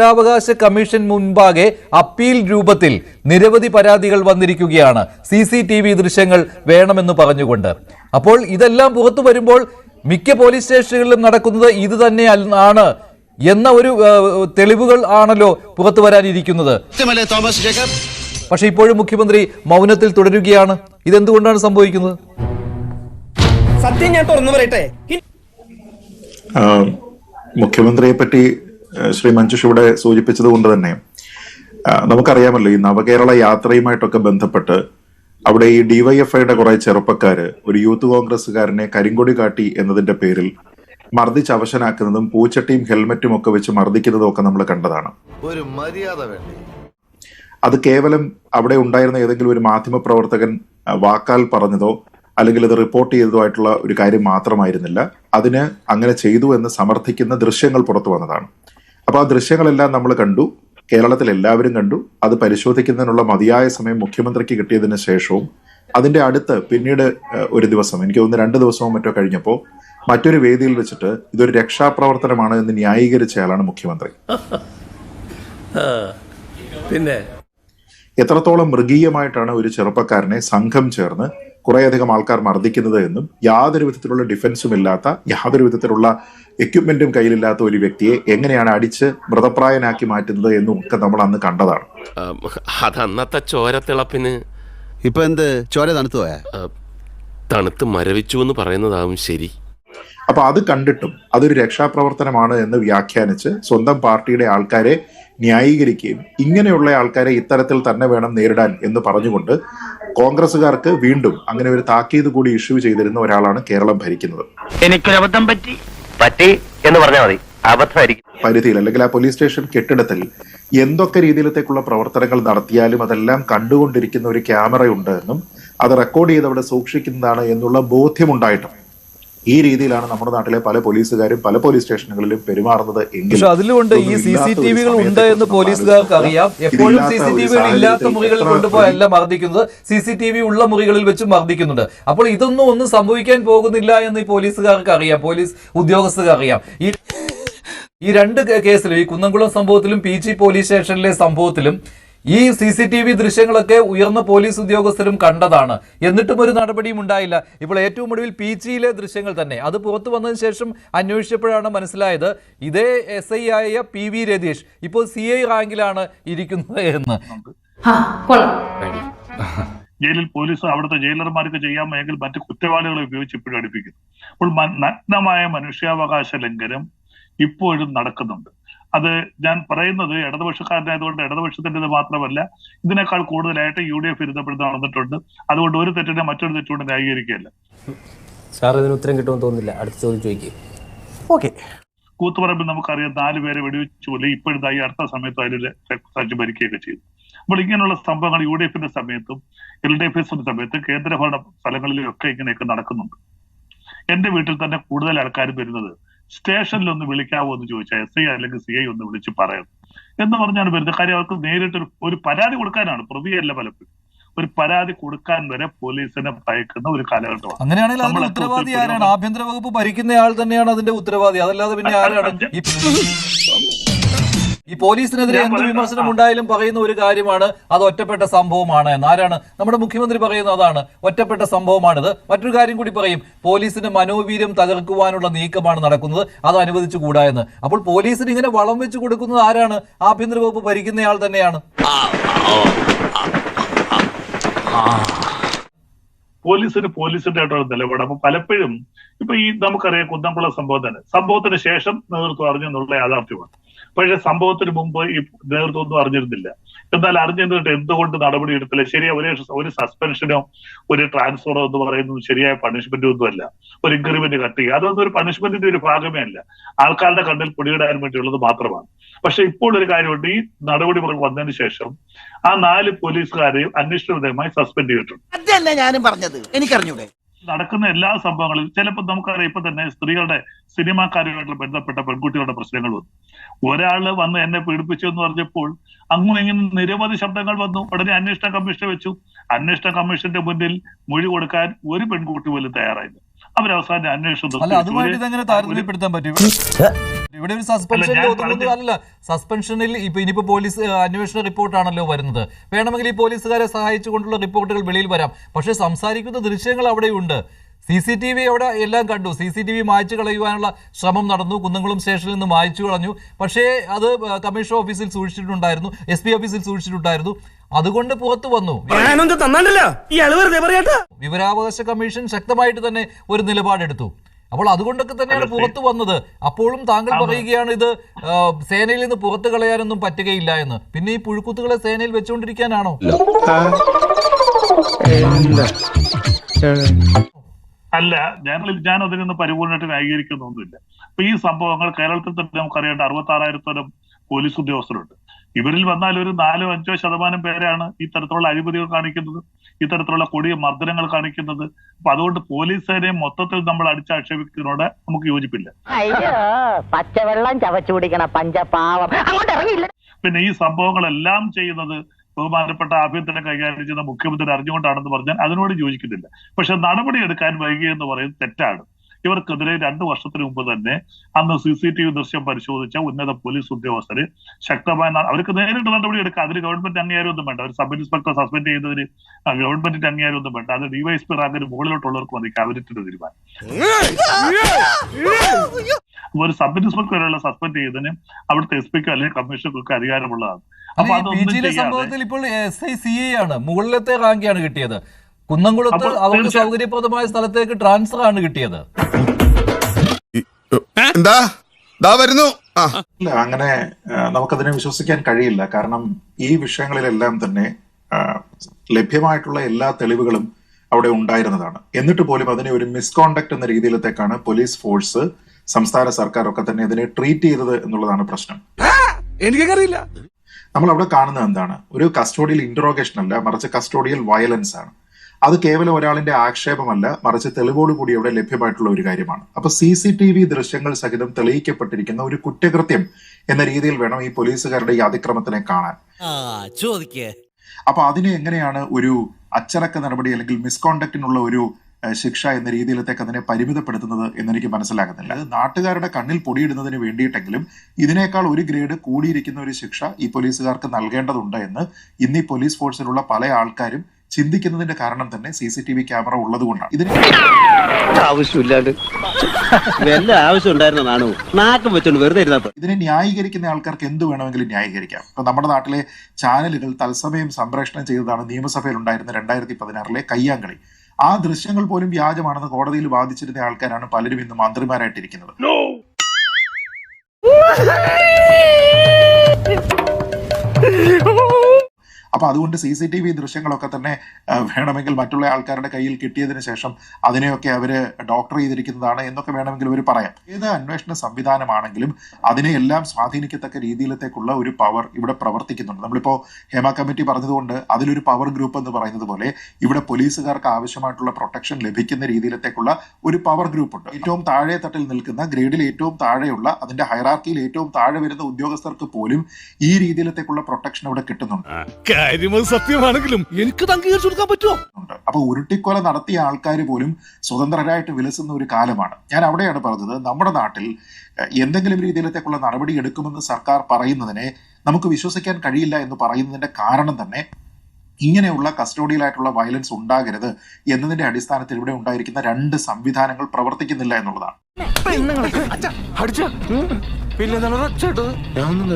വിവരാവകാശ കമ്മീഷൻ മുൻപാകെ അപ്പീൽ രൂപത്തിൽ നിരവധി പരാതികൾ വന്നിരിക്കുകയാണ്. സി സി ടി വി ദൃശ്യങ്ങൾ വേണമെന്ന് പറഞ്ഞുകൊണ്ട്. അപ്പോൾ ഇതെല്ലാം പുറത്തു വരുമ്പോൾ മിക്ക പോലീസ് സ്റ്റേഷനുകളിലും നടക്കുന്നത് ഇത് തന്നെ ആണ് എന്ന ഒരു തെളിവുകൾ ആണല്ലോ പുറത്തു വരാനിരിക്കുന്നത്. സത്യമല്ലേ തോമസ് ജേക്കബ് പക്ഷെ ഇപ്പോഴും മുഖ്യമന്ത്രി മൗനത്തിൽ തുടരുകയാണ്. ഇതെന്തുകൊണ്ടാണ് സംഭവിക്കുന്നത്? സത്യം ഞാൻ തുറന്നു പറയട്ടെ? മുഖ്യമന്ത്രിയെ പറ്റി ശ്രീ മഞ്ജുഷ് ഇവിടെ സൂചിപ്പിച്ചത് കൊണ്ട് തന്നെ. നമുക്കറിയാമല്ലോ ഈ നവകേരള യാത്രയുമായിട്ടൊക്കെ ബന്ധപ്പെട്ട് അവിടെ ഈ ഡിവൈഎഫ്ഐയുടെ കുറെ ചെറുപ്പക്കാര് ഒരു യൂത്ത് കോൺഗ്രസ്സുകാരനെ കരിങ്കൊടി കാട്ടി എന്നതിന്റെ പേരിൽ മർദ്ദിച്ച് അവശനാക്കുന്നതും പൂച്ചട്ടിയും ഹെൽമറ്റും ഒക്കെ വെച്ച് മർദ്ദിക്കുന്നതും ഒക്കെ നമ്മൾ കണ്ടതാണ്. ഒരു മര്യാദ വേണ്ടേ? അത് കേവലം അവിടെ ഉണ്ടായിരുന്ന ഏതെങ്കിലും ഒരു മാധ്യമ പ്രവർത്തകൻ വാക്കാൽ പറഞ്ഞതോ അല്ലെങ്കിൽ അത് റിപ്പോർട്ട് ചെയ്തതോ ആയിട്ടുള്ള ഒരു കാര്യം മാത്രമായിരുന്നില്ല. അതിന് അങ്ങനെ ചെയ്തു എന്ന് സമർത്ഥിക്കുന്ന ദൃശ്യങ്ങൾ പുറത്തു വന്നതാണ്. അപ്പൊ ആ ദൃശ്യങ്ങളെല്ലാം നമ്മൾ കണ്ടു. കേരളത്തിൽ എല്ലാവരും കണ്ടു. അത് പരിശോധിക്കുന്നതിനുള്ള മതിയായ സമയം മുഖ്യമന്ത്രിക്ക് കിട്ടിയതിന് ശേഷവും അതിന്റെ അടുത്ത് പിന്നീട് ഒരു ദിവസം എനിക്ക് തോന്നുന്നു രണ്ട് ദിവസവും മറ്റോ കഴിഞ്ഞപ്പോൾ മറ്റൊരു വേദിയിൽ വെച്ചിട്ട് ഇതൊരു രക്ഷാപ്രവർത്തനമാണ് എന്ന് ന്യായീകരിച്ചയാളാണ് മുഖ്യമന്ത്രി. പിന്നെ? എത്രത്തോളം മൃഗീയമായിട്ടാണ് ഒരു ചെറുപ്പക്കാരനെ സംഘം ചേർന്ന് കുറേയധികം ആൾക്കാർ മർദ്ദിക്കുന്നത് എന്നും യാതൊരു വിധത്തിലുള്ള ഡിഫൻസും ഇല്ലാത്ത യാതൊരു വിധത്തിലുള്ള എക്യുപ്മെന്റും കയ്യിലില്ലാത്ത ഒരു വ്യക്തിയെ എങ്ങനെയാണ് അടിച്ച് മൃതപ്രായനാക്കി മാറ്റുന്നത് എന്നും ഒക്കെ നമ്മൾ അന്ന് കണ്ടതാണ്. അതന്നത്തെ ചോരത്തിളപ്പിന് ഇപ്പൊ എന്ത്? ചോര തണുത്തു പോയാ? തണുത്ത് മരവിച്ചു എന്ന് പറയുന്നതാവും ശരി. അപ്പൊ അത് കണ്ടിട്ടും അതൊരു രക്ഷാപ്രവർത്തനമാണ് എന്ന് വ്യാഖ്യാനിച്ച് സ്വന്തം പാർട്ടിയുടെ ആൾക്കാരെ ന്യായീകരിക്കുകയും ഇങ്ങനെയുള്ള ആൾക്കാരെ ഇത്തരത്തിൽ തന്നെ വേണം നേരിടാൻ എന്ന് പറഞ്ഞുകൊണ്ട് കോൺഗ്രസുകാർക്ക് വീണ്ടും അങ്ങനെ ഒരു താക്കീത് കൂടി ഇഷ്യൂ ചെയ്തിരുന്ന ഒരാളാണ് കേരളം ഭരിക്കുന്നത്. എനിക്കൊരബദ്ധം പറ്റി? പറ്റി എന്ന് പറഞ്ഞാൽ മതി. അബദ്ധമായിരിക്കും. പരിധിയിൽ അല്ലെങ്കിൽ ആ പോലീസ് സ്റ്റേഷൻ കെട്ടിടത്തിൽ എന്തൊക്കെ രീതിയിലത്തേക്കുള്ള പ്രവർത്തനങ്ങൾ നടത്തിയാലും അതെല്ലാം കണ്ടുകൊണ്ടിരിക്കുന്ന ഒരു ക്യാമറയുണ്ട് എന്നും അത് റെക്കോർഡ് ചെയ്ത് അവിടെ സൂക്ഷിക്കുന്നതാണ് എന്നുള്ള ബോധ്യമുണ്ടായിട്ടും ഈ രീതിയിലാണ് നമ്മുടെ നാട്ടിലെ പല പോലീസുകാരും പല പോലീസ് സ്റ്റേഷനുകളിലും പെരുമാറുന്നത് എങ്കിൽ അതിലുണ്ട് ഈ സി സി ടി വികൾ ഉണ്ട് എന്ന് പോലീസുകാർക്ക് അറിയാം. എപ്പോഴും സി സി ടി വികൾ ഇല്ലാത്ത മുറികളിൽ കൊണ്ടുപോയല്ല മർദ്ദിക്കുന്നത് സി സി ടി വി ഉള്ള മുറികളിൽ വെച്ച് മർദ്ദിക്കുന്നുണ്ട്. അപ്പോൾ ഇതൊന്നും ഒന്നും സംഭവിക്കാൻ പോകുന്നില്ല എന്ന് ഈ പോലീസുകാർക്ക് അറിയാം. പോലീസ് ഉദ്യോഗസ്ഥർക്ക് അറിയാം. ഈ ഈ രണ്ട് കേസിലും ഈ കുന്നംകുളം സംഭവത്തിലും പി ജി പോലീസ് സ്റ്റേഷനിലെ സംഭവത്തിലും ഈ സി സി ടി വി ദൃശ്യങ്ങളൊക്കെ ഉയർന്ന പോലീസ് ഉദ്യോഗസ്ഥരും കണ്ടതാണ്. എന്നിട്ടും ഒരു നടപടിയും ഉണ്ടായില്ല. ഇപ്പോൾ ഏറ്റവും ഒടുവിൽ പി ജിയിലെ ദൃശ്യങ്ങൾ തന്നെ. അത് പുറത്തു വന്നതിന് ശേഷം അന്വേഷിച്ചപ്പോഴാണ് മനസ്സിലായത് ഇതേ എസ് ഐ ആയ പി വി രതീഷ് ഇപ്പോൾ സി ഐ റാങ്കിലാണ് ഇരിക്കുന്നത് എന്ന്. ജയിലിൽ പോലീസ് അവിടുത്തെ ജയിലർമാർക്ക് ചെയ്യാമെങ്കിൽ മറ്റു കുറ്റവാളികളെ ഉപയോഗിച്ച് ഇപ്പോഴും അടുപ്പിക്കുന്നു അപ്പോൾ നഗ്നമായ മനുഷ്യാവകാശ ലംഘനം ഇപ്പോഴും നടക്കുന്നുണ്ട്. അത് ഞാൻ പറയുന്നത് ഇടതുപക്ഷക്കാരനായതുകൊണ്ട് ഇടതുപക്ഷത്തിന്റെത് മാത്രമല്ല ഇതിനേക്കാൾ കൂടുതലായിട്ട് യു ഡി എഫ് ഇരുത്തപ്പെടുന്ന നടന്നിട്ടുണ്ട്. അതുകൊണ്ട് ഒരു തെറ്റിനെ മറ്റൊരു തെറ്റുകൊണ്ട് ന്യായീകരിക്കുകയല്ല. സാർ ഇതിന് ഉത്തരം കിട്ടുമെന്ന് തോന്നുന്നില്ല. അടുത്ത ചോദ്യം ചോദിക്കുക ഓക്കെ. കൂത്തുപറമ്പിൽ നമുക്കറിയാം നാല് പേരെ വെടിവെച്ച് പോലെ ഇപ്പോഴത്തെ ഈ അടുത്ത സമയത്ത് അതിൽ സജ്ജി ഭരിക്കുകയൊക്കെ ചെയ്തു. അപ്പോൾ ഇങ്ങനെയുള്ള സംഭവങ്ങൾ യു ഡി എഫിന്റെ സമയത്തും എൽ ഡി എഫ് എസിന്റെ സമയത്തും കേന്ദ്രഭരണ സ്ഥലങ്ങളിലൊക്കെ ഇങ്ങനെയൊക്കെ നടക്കുന്നുണ്ട്. എന്റെ വീട്ടിൽ തന്നെ കൂടുതൽ ആൾക്കാർ വരുന്നത് സ്റ്റേഷനിൽ ഒന്ന് വിളിക്കാവോ എന്ന് ചോദിച്ചാൽ എസ് ഐ അല്ലെങ്കിൽ സി ഐ ഒന്ന് വിളിച്ച് പറയണം എന്ന് പറഞ്ഞാണ് വരുന്നത്. കാര്യം അവർക്ക് നേരിട്ട് ഒരു- പരാതി കൊടുക്കാനാണ്. പ്രതിയല്ല പലപ്പോഴും. ഒരു പരാതി കൊടുക്കാൻ വരെ പോലീസിനെ ഭയക്കുന്ന ഒരു കാലഘട്ടമാണ്. അങ്ങനെയാണെങ്കിൽ അതിന്റെ ഉത്തരവാദി ആരാണ്? ആഭ്യന്തര വകുപ്പ് ഭരിക്കുന്ന ആൾ തന്നെയാണ് അതിന്റെ ഉത്തരവാദി. അതല്ലാതെ പിന്നെ ആരാണ്? ഈ പോലീസിനെതിരെ എന്ത് വിമർശനം ഉണ്ടായാലും പറയുന്ന ഒരു കാര്യമാണ് അത് ഒറ്റപ്പെട്ട സംഭവമാണ് എന്ന് ആരാണ് നമ്മുടെ മുഖ്യമന്ത്രി പറയുന്നത് അതാണ്. ഒറ്റപ്പെട്ട സംഭവമാണിത്. മറ്റൊരു കാര്യം കൂടി പറയും. പോലീസിന് മനോവീര്യം തകർക്കുവാനുള്ള നീക്കമാണ് നടക്കുന്നത്. അത് അനുവദിച്ചുകൂടാ എന്ന്. അപ്പോൾ പോലീസിന് ഇങ്ങനെ വളം വെച്ച് കൊടുക്കുന്നത് ആരാണ്? ആഭ്യന്തര വകുപ്പ് ഭരിക്കുന്നയാൾ തന്നെയാണ്. പോലീസിന് പോലീസിന്റെ ആയിട്ടുള്ള നിലപാട്. അപ്പൊ പലപ്പോഴും ഇപ്പൊ ഈ നമുക്കറിയാം കുന്നംകുളം സംഭവം തന്നെ. സംഭവത്തിന് ശേഷം നേതൃത്വം അറിഞ്ഞു എന്നുള്ള യാഥാർത്ഥ്യമാണ്. പക്ഷെ സംഭവത്തിന് മുമ്പ് ഈ നേതൃത്വം ഒന്നും അറിഞ്ഞിരുന്നില്ല. എന്നാൽ അറിഞ്ഞിരുന്നിട്ട് എന്തുകൊണ്ട് നടപടി എടുത്തില്ല? ശരി ഒരു ഒരു സസ്പെൻഷനോ ഒരു ട്രാൻസ്ഫറോ എന്ന് പറയുന്നത് ശരിയായ പണിഷ്മെന്റോ ഒന്നുമല്ല ഒരു ഇൻക്രിമെന്റ് കട്ട് ചെയ്യുക. അതൊന്നും ഒരു പണിഷ്മെന്റിന്റെ ഒരു ഭാഗമേ അല്ല. ആൾക്കാരുടെ കണ്ണിൽ പൊടിയിടാൻ വേണ്ടിയുള്ളത് മാത്രമാണ്. പക്ഷെ ഇപ്പോൾ ഒരു കാര്യമുണ്ട്. ഈ നടപടി വന്നതിന് ശേഷം ആ നാല് പോലീസുകാരെയും അന്വേഷണ വിധേയമായി സസ്പെൻഡ് ചെയ്തിട്ടുണ്ട്. അതല്ല ഞാനും പറഞ്ഞത്? എനിക്കറിഞ്ഞൂടെ. നടക്കുന്ന എല്ലാ സംഭവങ്ങളിലും ചിലപ്പോൾ നമുക്കറിയാം ഇപ്പൊ തന്നെ സ്ത്രീകളുടെ സിനിമാക്കാരുമായിട്ട് ബന്ധപ്പെട്ട പെൺകുട്ടികളുടെ പ്രശ്നങ്ങൾ വന്നു. ഒരാൾ വന്ന് എന്നെ പീഡിപ്പിച്ചു എന്ന് പറഞ്ഞപ്പോൾ അങ്ങും ഇങ്ങനെ നിരവധി ശബ്ദങ്ങൾ വന്നു. ഉടനെ അന്വേഷണ കമ്മീഷൻ വെച്ചു. അന്വേഷണ കമ്മീഷന്റെ മുന്നിൽ മൊഴി കൊടുക്കാൻ ഒരു പെൺകുട്ടി പോലും തയ്യാറായില്ല. അവരവസാനം അന്വേഷണം ഇവിടെ ഒരു സസ്പെൻഷൻ ഒതുങ്ങുന്നത് അല്ല സസ്പെൻഷനിൽ ഇപ്പൊ ഇനിയിപ്പോ പോലീസ് അന്വേഷണ റിപ്പോർട്ടാണല്ലോ വരുന്നത്. വേണമെങ്കിൽ ഈ പോലീസുകാരെ സഹായിച്ചുകൊണ്ടുള്ള റിപ്പോർട്ടുകൾ വെളിയിൽ വരാം. പക്ഷേ സംസാരിക്കുന്ന ദൃശ്യങ്ങൾ അവിടെയുണ്ട്. സി സി ടി വി അവിടെ എല്ലാം കണ്ടു. സി സി ടി വി മായ്ച്ചു കളയുവാനുള്ള ശ്രമം നടന്നു. കുന്നംകുളം സ്റ്റേഷനിൽ നിന്ന് മായ്ച്ചു കളഞ്ഞു. പക്ഷേ അത് കമ്മീഷൻ കമ്മീഷണർ ഓഫീസിൽ സൂക്ഷിച്ചിട്ടുണ്ടായിരുന്നു. എസ് പി ഓഫീസിൽ സൂക്ഷിച്ചിട്ടുണ്ടായിരുന്നു. അതുകൊണ്ട് പുറത്തു വന്നു. വിവരാവകാശ കമ്മീഷൻ ശക്തമായിട്ട് തന്നെ ഒരു നിലപാടെടുത്തു. അപ്പോൾ അതുകൊണ്ടൊക്കെ തന്നെയാണ് പുറത്തു വന്നത്. അപ്പോഴും താങ്കൾ പറയുകയാണ് ഇത് സേനയിൽ നിന്ന് പുറത്തു കളയാനൊന്നും പറ്റുകയില്ല എന്ന്. പിന്നെ ഈ പുഴുക്കുത്തുകളെ സേനയിൽ വെച്ചുകൊണ്ടിരിക്കാനാണോ? അല്ല ഞാൻ ഞാൻ അതിനൊന്നും പരിപൂർണമായിട്ട് ന്യായീകരിക്കുന്നൊന്നുമില്ല അപ്പൊ ഈ സംഭവങ്ങൾ കേരളത്തിൽ തന്നെ നമുക്കറിയേണ്ട അറുപത്തി ആറായിരത്തോളം പോലീസ് ഉദ്യോഗസ്ഥരുണ്ട്. ഇവരിൽ വന്നാൽ ഒരു നാലോ അഞ്ചോ ശതമാനം പേരാണ് ഇത്തരത്തിലുള്ള തരത്തിലുള്ള അഴിമതികൾ കാണിക്കുന്നത് ഇത്തരത്തിലുള്ള തരത്തിലുള്ള കൊടിയ മർദ്ദനങ്ങൾ കാണിക്കുന്നത്. അപ്പൊ അതുകൊണ്ട് പോലീസ് സേനയെ മൊത്തത്തിൽ നമ്മൾ അടിച്ചാക്ഷേപിക്കുന്നതിനോട് നമുക്ക് യോജിപ്പില്ല. പച്ചവെള്ളം ചവച്ചു കുടിക്കണ പഞ്ചപാവം. പിന്നെ ഈ സംഭവങ്ങളെല്ലാം ചെയ്യുന്നത് ബഹുമാനപ്പെട്ട ആഭ്യന്തരം കൈകാര്യം ചെയ്യുന്ന മുഖ്യമന്ത്രി അറിഞ്ഞുകൊണ്ടാണെന്ന് പറഞ്ഞാൽ അതിനോട് യോജിക്കുന്നില്ല. പക്ഷെ നടപടി നടപടിയെടുക്കാൻ വൈകിയെന്ന് പറയുന്നത് തെറ്റാണ്. ഇവർക്കെതിരെ രണ്ടു വർഷത്തിന് മുമ്പ് തന്നെ അന്ന് സി സി ടി വി ദൃശ്യം പരിശോധിച്ച ഉന്നത പോലീസ് ഉദ്യോഗസ്ഥർ ശക്തമായ അവർക്ക് നേരിട്ട് നടപടി എടുക്കുക അതിന് ഗവൺമെന്റ് അംഗീകാരമൊന്നും വേണ്ട. ഒരു സബ് ഇൻസ്പെക്ടർ സസ്പെൻഡ് ചെയ്തതിന് ആ ഗവൺമെന്റിന്റെ അംഗീകാരമൊന്നും വേണ്ട. അത് ഡിവൈഎസ്പി റാങ്കിന് മുകളിലോട്ടുള്ളവർക്ക് മതി ക്യാബിനറ്റിന്റെ തീരുമാനം. ഒരു സബ് ഇൻസ്പെക്ടർ വരെയുള്ള സസ്പെൻഡ് ചെയ്തതിന് അവിടുത്തെ എസ് പിക്ക് അല്ലെങ്കിൽ കമ്മീഷണർക്കൊക്കെ അധികാരമുള്ളതാണ്. അപ്പൊ അതൊന്നും സംഭവത്തിൽ ഇപ്പോൾ എസ് ഐ സി എ ആണ് മുകളിലത്തെ റാങ്കാണ് കിട്ടിയത്. കുന്നംകുളത്ത് അവർക്ക് സൗകര്യപ്രദമായ സ്ഥലത്തേക്ക് ട്രാൻസ്ഫർ ആണ് കിട്ടിയത്. എന്താ? ദാ വരുന്നു. ഇല്ല അങ്ങനെ നമുക്കതിനെ വിശ്വസിക്കാൻ കഴിയില്ല. കാരണം ഈ വിഷയങ്ങളിലെല്ലാം തന്നെ ലഭ്യമായിട്ടുള്ള എല്ലാ തെളിവുകളും അവിടെ ഉണ്ടായിരുന്നതാണ്. എന്നിട്ട് പോലും അതിനെ ഒരു മിസ്കോണ്ടക്ട് എന്ന രീതിയിലത്തേക്കാണ് പോലീസ് ഫോഴ്സ് സംസ്ഥാന സർക്കാർ ഒക്കെ തന്നെ ഇതിനെ ട്രീറ്റ് ചെയ്തത് എന്നുള്ളതാണ് പ്രശ്നം. എനിക്കറിയില്ല നമ്മൾ അവിടെ കാണുന്നത് എന്താണ്? ഒരു കസ്റ്റോഡിയൽ ഇന്ററോഗേഷൻ അല്ല മറിച്ച് കസ്റ്റോഡിയൽ വയലൻസ് ആണ്. അത് കേവലം ഒരാളിന്റെ ആക്ഷേപമല്ല മറിച്ച് തെളിവോട് കൂടി അവിടെ ലഭ്യമായിട്ടുള്ള ഒരു കാര്യമാണ്. അപ്പൊ സി സി ടി വി ദൃശ്യങ്ങൾ സഹിതം തെളിയിക്കപ്പെട്ടിരിക്കുന്ന ഒരു കുറ്റകൃത്യം എന്ന രീതിയിൽ വേണം ഈ പോലീസുകാരുടെ ഈ അതിക്രമത്തിനെ കാണാൻ. അപ്പൊ അതിനെ എങ്ങനെയാണ് ഒരു അച്ചടക്ക നടപടി അല്ലെങ്കിൽ മിസ്കോണ്ടക്റ്റിനുള്ള ഒരു ശിക്ഷ എന്ന രീതിയിലത്തേക്ക് അതിനെ പരിമിതപ്പെടുത്തുന്നത് എന്നെനിക്ക് മനസ്സിലാകുന്നില്ല. അത് നാട്ടുകാരുടെ കണ്ണിൽ പൊടിയിടുന്നതിന് വേണ്ടിയിട്ടെങ്കിലും ഇതിനേക്കാൾ ഒരു ഗ്രേഡ് കൂടിയിരിക്കുന്ന ഒരു ശിക്ഷ ഈ പോലീസുകാർക്ക് നൽകേണ്ടതുണ്ട് എന്ന് ഇന്ന് ഈ പോലീസ് ഫോഴ്സിലുള്ള പല ആൾക്കാരും ചിന്തിക്കുന്നതിന്റെ കാരണം തന്നെ C C T V camera ഉള്ളതുകൊണ്ടാണ് ഇതിന് ആവശ്യമില്ലാണ്ട്. വല്ല ആവശ്യം നാക്കം വെച്ചോണ്ട് വെറുതെ ഇതിനെ ന്യായീകരിക്കുന്ന ആൾക്കാർക്ക് എന്ത് വേണമെങ്കിലും ന്യായീകരിക്കാം. ഇപ്പൊ നമ്മുടെ നാട്ടിലെ ചാനലുകൾ തത്സമയം സംപ്രേഷണം ചെയ്തതാണ് നിയമസഭയിൽ ഉണ്ടായിരുന്ന രണ്ടായിരത്തി പതിനാറിലെ കയ്യാങ്കളി. ആ ദൃശ്യങ്ങൾ പോലും വ്യാജമാണെന്ന് കോടതിയിൽ വാദിച്ചിരുന്ന ആൾക്കാരാണ് പലരും ഇന്ന് മന്ത്രിമാരായിട്ടിരിക്കുന്നത്. അപ്പൊ അതുകൊണ്ട് സി സി ടി വി ദൃശ്യങ്ങളൊക്കെ തന്നെ വേണമെങ്കിൽ മറ്റുള്ള ആൾക്കാരുടെ കയ്യിൽ കിട്ടിയതിന് ശേഷം അതിനെയൊക്കെ അവർ ഡോക്ടർ ചെയ്തിരിക്കുന്നതാണ് എന്നൊക്കെ വേണമെങ്കിൽ അവർ പറയാം. ഏത് അന്വേഷണ സംവിധാനമാണെങ്കിലും അതിനെ എല്ലാം സ്വാധീനിക്കത്തക്ക രീതിയിലത്തേക്കുള്ള ഒരു പവർ ഇവിടെ പ്രവർത്തിക്കുന്നുണ്ട്. നമ്മളിപ്പോ ഹേമ കമ്മിറ്റി പറഞ്ഞതുകൊണ്ട് അതിലൊരു പവർ ഗ്രൂപ്പ് എന്ന് പറയുന്നത് പോലെ ഇവിടെ പോലീസുകാർക്ക് ആവശ്യമായിട്ടുള്ള പ്രൊട്ടക്ഷൻ ലഭിക്കുന്ന രീതിയിലത്തേക്കുള്ള ഒരു പവർ ഗ്രൂപ്പ് ഉണ്ട്. ഏറ്റവും താഴെ തട്ടിൽ നിൽക്കുന്ന ഗ്രേഡിൽ ഏറ്റവും താഴെയുള്ള അതിന്റെ ഹൈറാർക്കിയിൽ ഏറ്റവും താഴെ വരുന്ന ഉദ്യോഗസ്ഥർക്ക് പോലും ഈ രീതിയിലത്തേക്കുള്ള പ്രൊട്ടക്ഷൻ ഇവിടെ കിട്ടുന്നുണ്ട്. കാര്യമത് സത്യമാണെങ്കിലും എനിക്ക് അംഗീകരിച്ചു കൊടുക്കാൻ പറ്റുമോ? അപ്പൊ ഉരുട്ടിക്കൊല നടത്തിയ ആൾക്കാർ പോലും സ്വതന്ത്രരായിട്ട് വിലസുന്ന ഒരു കാലമാണ്. ഞാൻ അവിടെയാണ് പറഞ്ഞത് നമ്മുടെ നാട്ടിൽ എന്തെങ്കിലും രീതിയിലത്തേക്കുള്ള നടപടി എടുക്കുമെന്ന് സർക്കാർ പറയുന്നതിനെ നമുക്ക് വിശ്വസിക്കാൻ കഴിയില്ല എന്ന് പറയുന്നതിന്റെ കാരണം തന്നെ ഇങ്ങനെയുള്ള കസ്റ്റോഡിയലായിട്ടുള്ള വയലൻസ് ഉണ്ടാകരുത് എന്നതിന്റെ അടിസ്ഥാനത്തിൽ ഇവിടെ ഉണ്ടായിരിക്കുന്ന രണ്ട് സംവിധാനങ്ങൾ പ്രവർത്തിക്കുന്നില്ല എന്നുള്ളതാണ്. പിന്നെ ഒന്നും